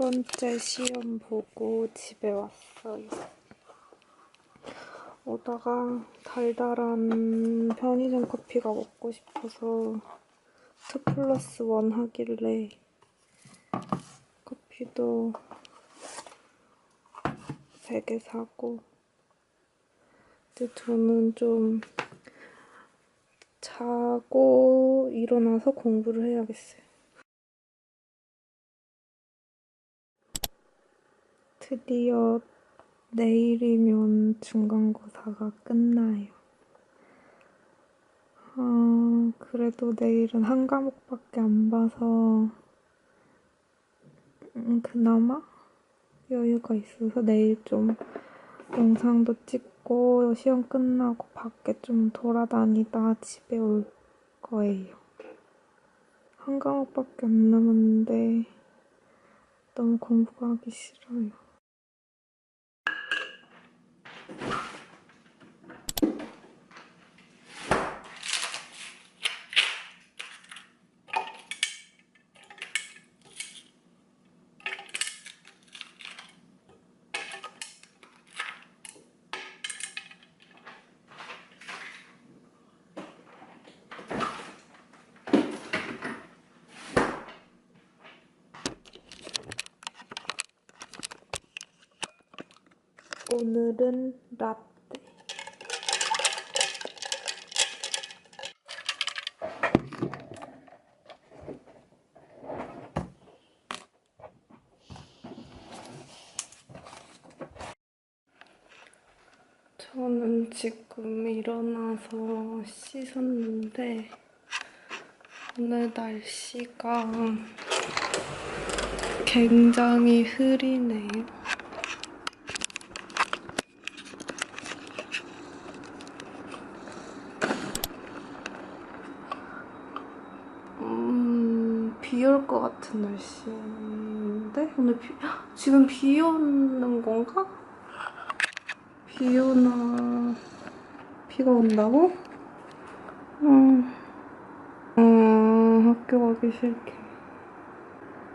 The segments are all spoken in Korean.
첫 번째 시험 보고 집에 왔어요. 오다가 달달한 편의점 커피가 먹고 싶어서 2 플러스 1 하길래 커피도 3개 사고 이제 저는 좀 자고 일어나서 공부를 해야겠어요. 드디어 내일이면 중간고사가 끝나요. 아, 그래도 내일은 한 과목밖에 안 봐서 음, 그나마 여유가 있어서 내일 좀 영상도 찍고 시험 끝나고 밖에 좀 돌아다니다 집에 올 거예요. 한 과목밖에 안 남았는데 너무 공부가 하기 싫어요. 오늘은 라떼. 저는 지금 일어나서 씻었는데 오늘 날씨가 굉장히 흐리네요. 음, 비 올 것 같은 날씨인데 오늘 비 지금 비 오는 건가? 비 오나 비가 온다고? 음, 음 학교 가기 싫게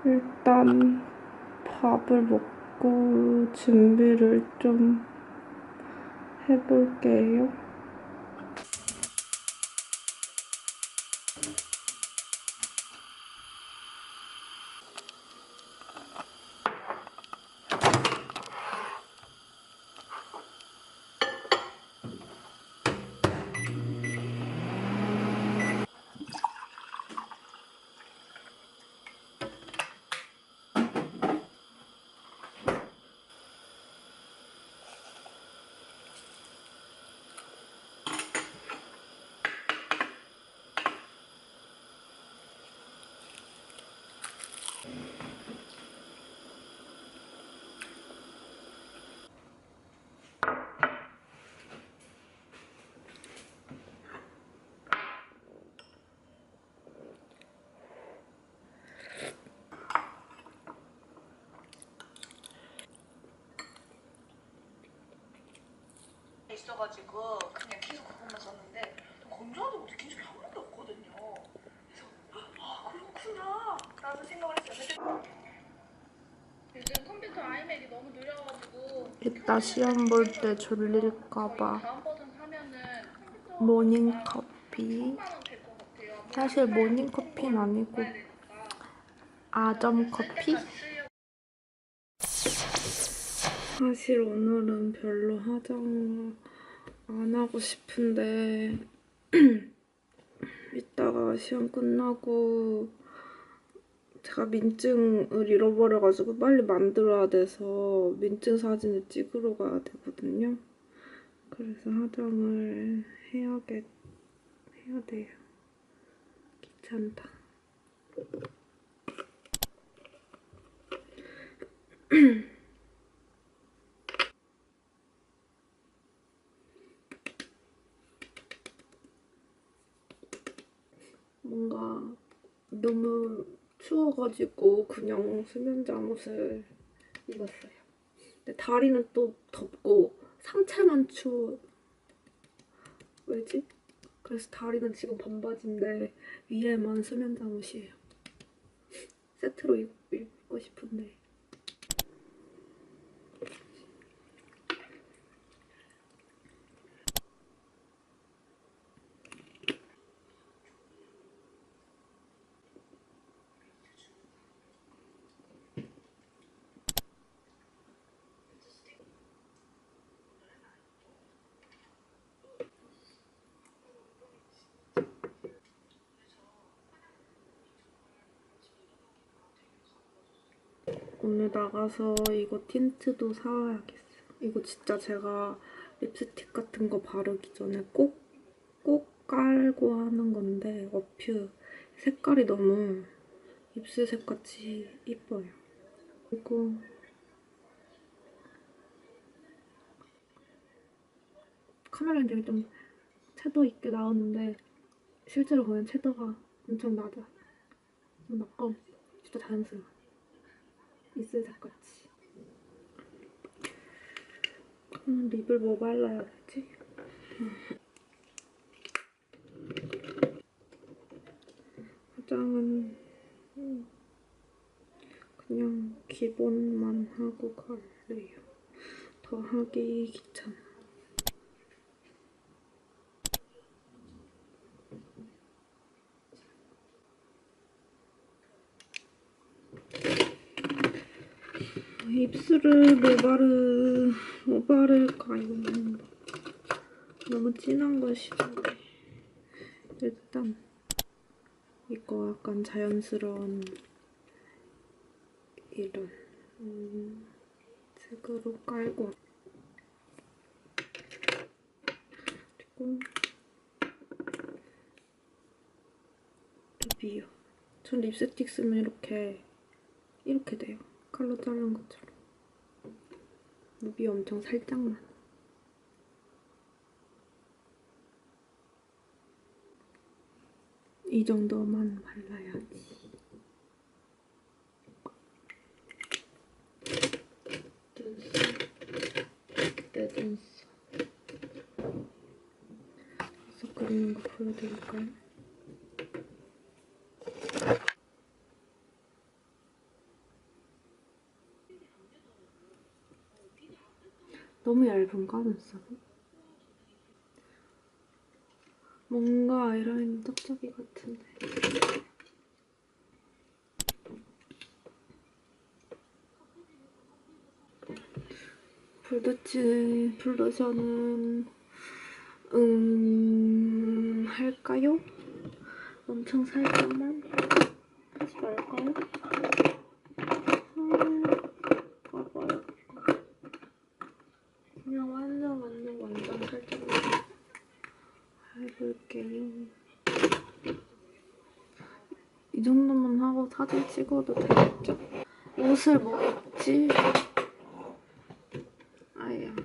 일단 밥을 먹고 준비를 좀 해볼게요. 있어가지고 그냥 계속 그것만 썼는데 건조하다고 느낀 적이 한 번도 없거든요. 그래서 아 그렇구나 라는 생각을 했어요. 요즘 컴퓨터 아이맥이 너무 느려가지고 이따 시험 볼 때 졸릴까봐 모닝커피 10만 원될것 같아요. 사실 모닝커피는 아니고 아점 커피? 사실 오늘은 별로 화장 안 하고 싶은데 이따가 시험 끝나고 제가 민증을 잃어버려가지고 빨리 만들어야 돼서 민증 사진을 찍으러 가야 되거든요. 그래서 화장을 해야겠, 해야 돼요. 귀찮다. 뭔가 너무 추워가지고 그냥 수면 잠옷을 입었어요. 근데 다리는 또 덥고 상체만 추워. 왜지? 그래서 다리는 지금 반바지인데 위에만 수면 잠옷이에요. 세트로 입, 입고 싶은데 오늘 나가서 이거 틴트도 사와야겠어요. 이거 진짜 제가 립스틱 같은 거 바르기 전에 꼭, 꼭 깔고 하는 건데 어퓨 색깔이 너무 입술색 같이 이뻐요. 그리고 카메라는 되게 좀 채도 있게 나오는데 실제로 보면 채도가 엄청 낮아. 좀 아까워. 진짜 자연스러워. 입술색 같이. 그럼 립을 뭐 발라야 되지? 화장은 음, 그냥 기본만 하고 갈래요. 더 하기 귀찮아. 입술을 뭐 바르 뭐 바를까요? 너무 진한 거 싫은데 일단 이거 약간 자연스러운 이런 음, 색으로 깔고 그리고 립이요. 전 립스틱 쓰면 이렇게 이렇게 돼요. 칼로 자른 것처럼. 립이 엄청 살짝만. 이 정도만 발라야지. 눈썹. 내 눈썹. 눈썹 그리는 거 보여드릴까요? 너무 얇은가 눈썹이? 뭔가 아이라인 짝짝이 같은데 불붙이 블러셔는 음... 할까요? 엄청 살짝만 하지 말까요? 음... 봐봐요 그냥 완전 완전 완전 살짝 해볼게요. 이 정도만 하고 사진 찍어도 되겠죠? 옷을 뭐 입지? 아야.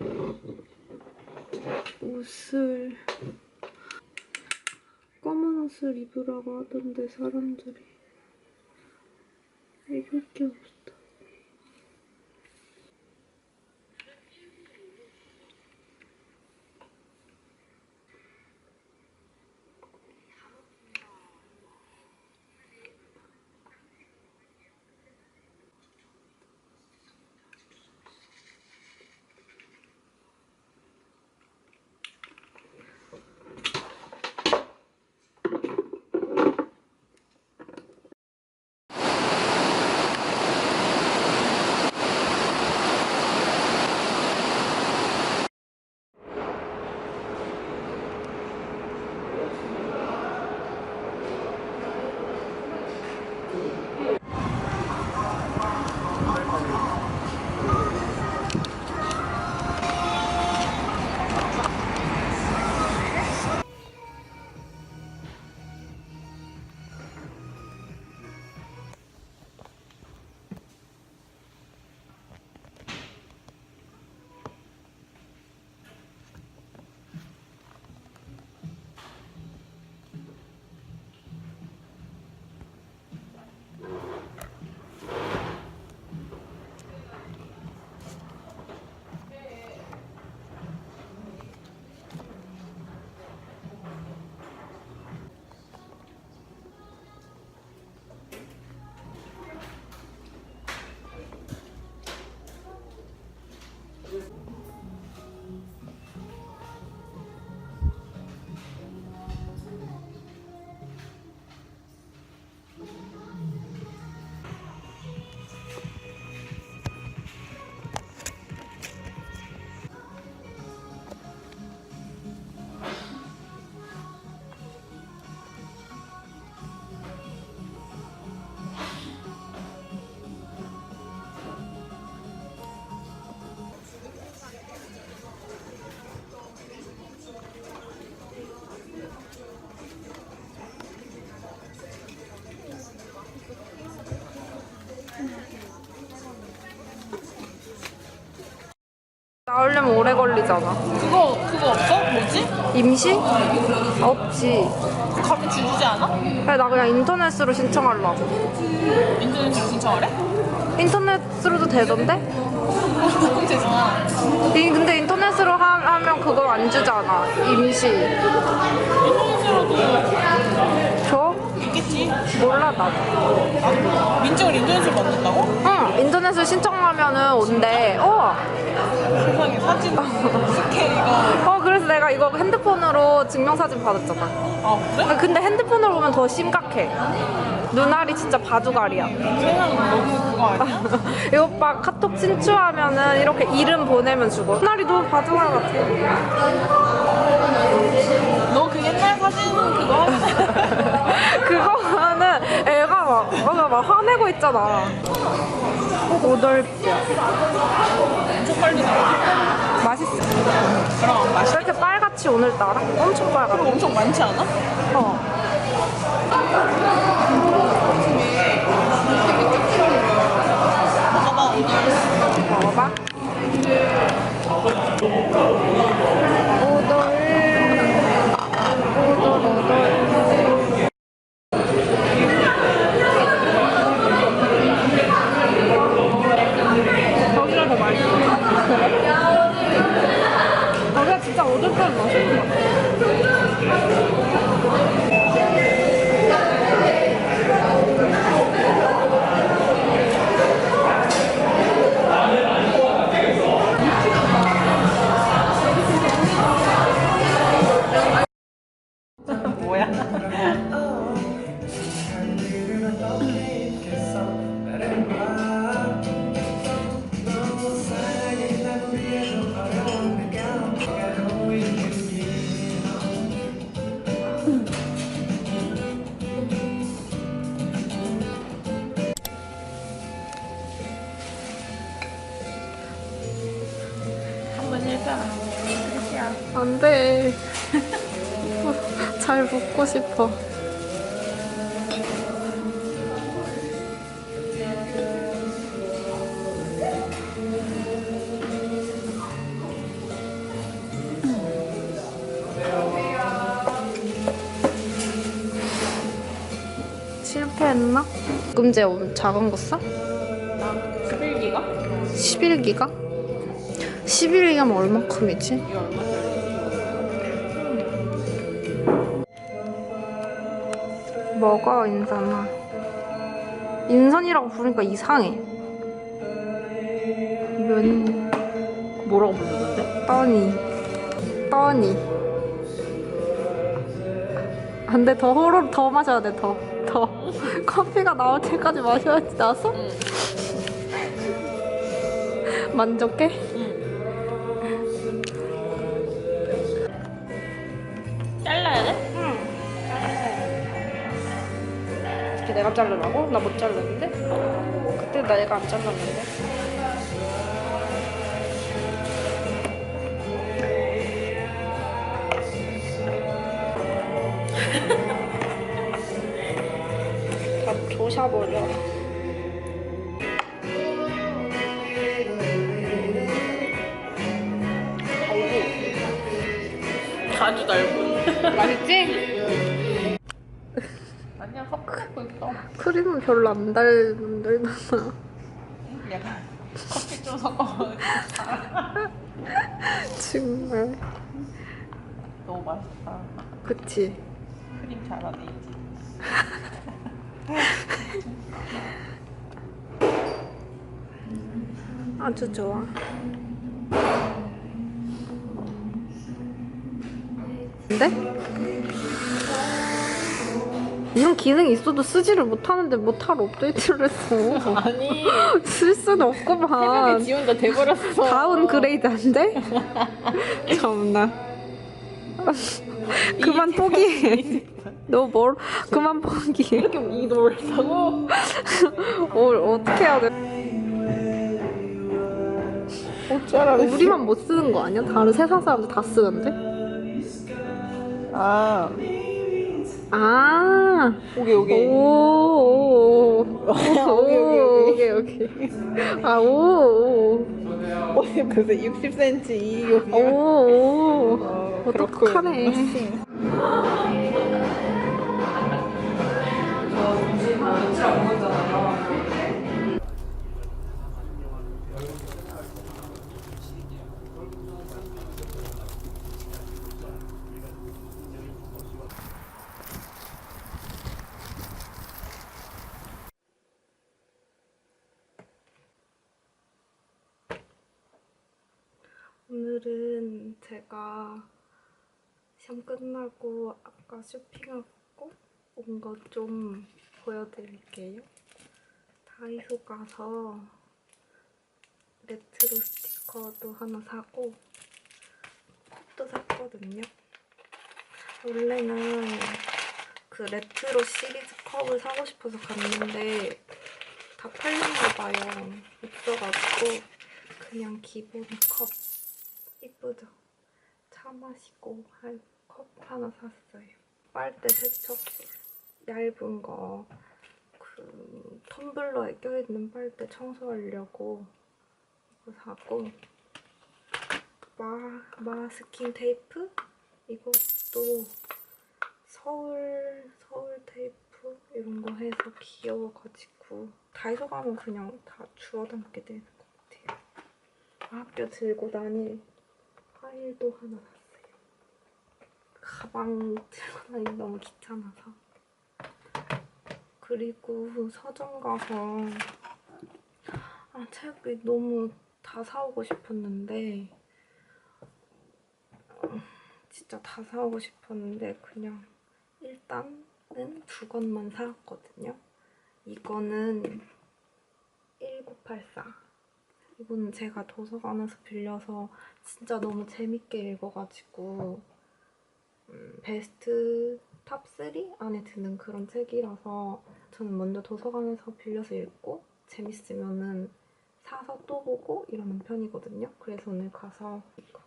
옷을 검은 옷을 입으라고 하던데 사람들이 걸리잖아. 그거 그거 없어? 뭐지? 임시? 없지. 가면 주지 않아? 그래, 나 그냥 인터넷으로 신청하려고. 인터넷 신청하래? 인터넷으로도 되던데? 죄송아. 이- 근데 인터넷으로 하, 면 그거 안 주잖아. 임시. 인터넷으로도 몰라, 나도. 아, 민증을 인터넷으로 받는다고? 응, 인터넷으로 신청하면은 온대. 어, 세상에 사진 이거. 어, 그래서 내가 이거 핸드폰으로 증명사진 받았잖아. 아 그래? 근데 핸드폰으로 보면 더 심각해. 눈알이 진짜 바둑알이야. 세상 너무 그거 아니야? 이 오빠 카톡 친추하면은 이렇게 이름 보내면 주고. 눈알이 너무 바둑알 같아. 너 그 옛날 사진 그거 그거는 애가 막, 애가 막 화내고 있잖아. 오돌뼈. 엄청 빨리 나와. 맛있어. 그럼 맛있. 왜 이렇게 빨갛지 오늘따라? 엄청 빨갛 그리고 엄청 많지 않아? 어. 했나? 금제 작은 거 써? 11기가? 11기가? 11기가면 얼마큼이지? 이거 얼마짜리? 먹어 인선아 인선이라고 부르니까 이상해 면 뭐라고 부르는데? 떠니 떠니 안돼 더 호로 더 마셔야 돼더더 커피가 나올 때까지 마셔야지 나서 응. 만족해? 잘라야 돼? 이렇게 내가 자르라고? 나 못 자르는데? 그때 내가 안 잘랐는데 다 조사버려 자주 달고. 맛있지? 아니야, 섞고 있어. 크림은 별로 안 달, 안 달잖아 약간 커피 좀 섞어. 정말 너무 맛있다. 그치 크림 잘하네. 아주 좋아. 근데? 이런 기능이 있어도 쓰지를 못하는데 못할 업데이트를 했어. 아니, 쓸 수는 없구만. 지운다 돼버렸어. 다운 그레이드 안 돼? 참나. 그만 포기해. 너 뭘, 그만 포기해. 이렇게 이도 몰랐다고? 뭘 어떻게 해야 돼? 어쩌라고. 우리만 못 쓰는 거 아니야? 다른 세상 사람들 다 쓰는데? 아, 아, 오케이, 오케이. 오, 오, 오, 오케이, 오케이, 오케이, 오케이. 아, 오, 오. 어디 그새 60cm 이 옷이야? 오, 어, 오, 똑똑하네. 오늘은 제가 시험 끝나고 아까 쇼핑하고 온 거 좀 보여드릴게요. 다이소 가서 레트로 스티커도 하나 사고 컵도 샀거든요. 원래는 그 레트로 시리즈 컵을 사고 싶어서 갔는데 다 팔렸나 봐요. 없어가지고 그냥 기본 컵 이쁘죠? 차 마시고 할 컵 하나 샀어요. 빨대 세척술 얇은 거, 그 텀블러에 껴있는 빨대 청소하려고 이거 사고 마, 마스킹 테이프? 이것도 서울, 서울 테이프 이런 거 해서 귀여워가지고 다이소 가면 그냥 다 주워 담게 되는 것 같아요. 학교 들고 다닐 파일도 하나. 가방 들고 다니기 너무 귀찮아서. 그리고 서점 가서 아, 책이 너무 다 사오고 싶었는데 어, 진짜 다 사오고 싶었는데 그냥 일단은 두 권만 사왔거든요. 이거는 1984 이거는 제가 도서관에서 빌려서 진짜 너무 재밌게 읽어가지고 음, 베스트 탑3 안에 드는 그런 책이라서 저는 먼저 도서관에서 빌려서 읽고 재밌으면은 사서 또 보고 이러는 편이거든요. 그래서 오늘 가서 이거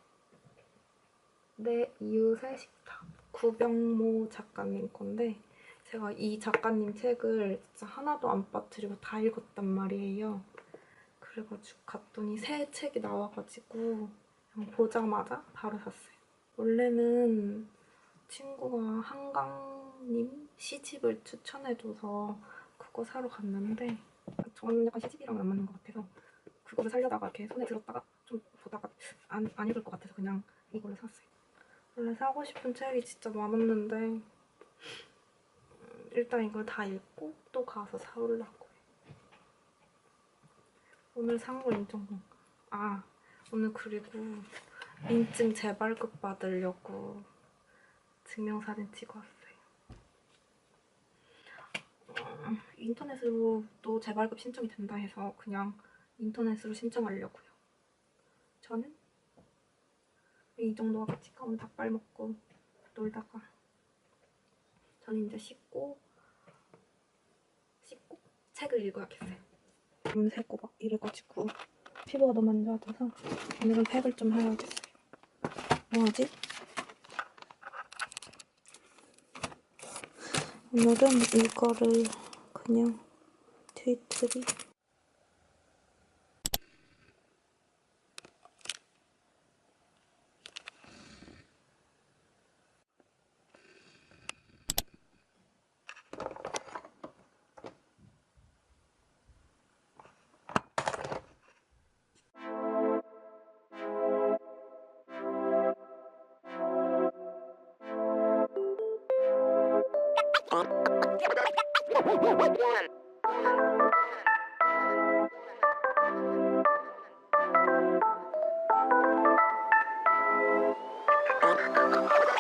내 이웃의 식탁 구병모 작가님 건데 제가 이 작가님 책을 진짜 하나도 안 빠뜨리고 다 읽었단 말이에요. 그래가지고 갔더니 새 책이 나와가지고 보자마자 바로 샀어요. 원래는 친구가 한강님 시집을 추천해줘서 그거 사러 갔는데 저는 약간 시집이랑 안 맞는 것 같아서 그거를 살려다가 이렇게 손에 들었다가 좀 보다가 안, 안 읽을 것 같아서 그냥 이걸로 샀어요. 원래 사고 싶은 책이 진짜 많았는데 음, 일단 이걸 다 읽고 또 가서 사오려고 해요. 오늘 산 거 인정. 아 오늘 그리고 인증 재발급 받으려고 증명사진 찍어 왔어요. 어, 인터넷으로 또 재발급 신청이 된다 해서 그냥 인터넷으로 신청하려고요. 저는 이 정도 같이 가면 닭발 먹고 놀다가 저는 이제 씻고 씻고 책을 읽어야겠어요. 밤새고 막 이래가지고 피부가 너무 안 좋아져서 오늘은 팩을 좀 해야겠어요. 뭐하지? 오늘은 이거를 그냥 트위트리 gosto.